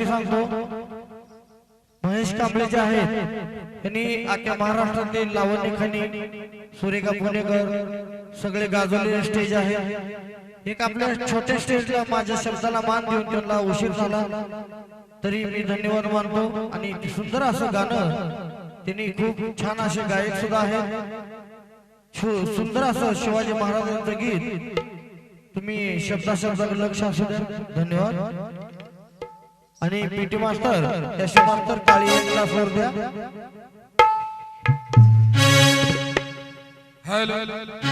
गोष्टी सांगतो महेश कांबळे जे आहेत यांनी अख्ख्या महाराष्ट्रातील लावणी सुरेखा पुणेकर सगळे गाजवलेले स्टेज आहे एक आपल्या छोट्या स्टेजला माझ्या शब्दाला मान देऊन त्यांना उशीर झाला. तरी मी धन्यवाद मानतो आणि सुंदर असं गाणं त्यांनी खूप छान असे गायक सुद्धा आहेत. सुंदर असं शिवाजी महाराजांचं गीत. तुम्ही शब्दाशब्दाला लक्ष असू द्या. धन्यवाद. आणि पीटी मास्टर यश मास्टर काळी एक ग्लास वर द्या. हॅलो. अंधार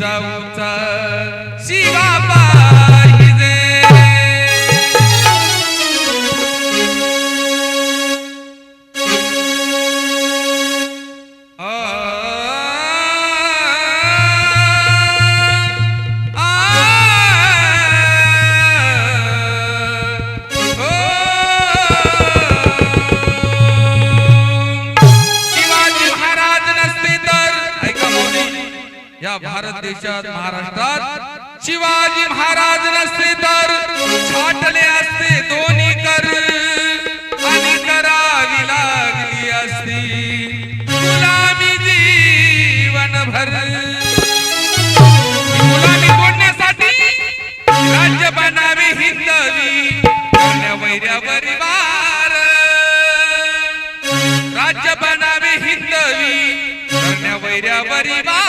without a देशात महाराष्ट्रात शिवाजी महाराज नसते तर छाटले असते दोन्ही कर आणि करावी लागली असती. गुलामी जीवनभर. गुलामी बोलण्यासाठी राज्य बनावे हिंदवी वैर्यावर वार राज्य बनावे हिंदवी करण्या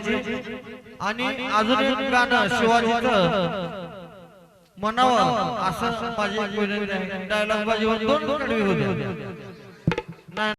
पाहिजे आणि अजून एक गाणं शिवाजीचं. म्हणावं असं डायलॉग बाजी दोन दोन होते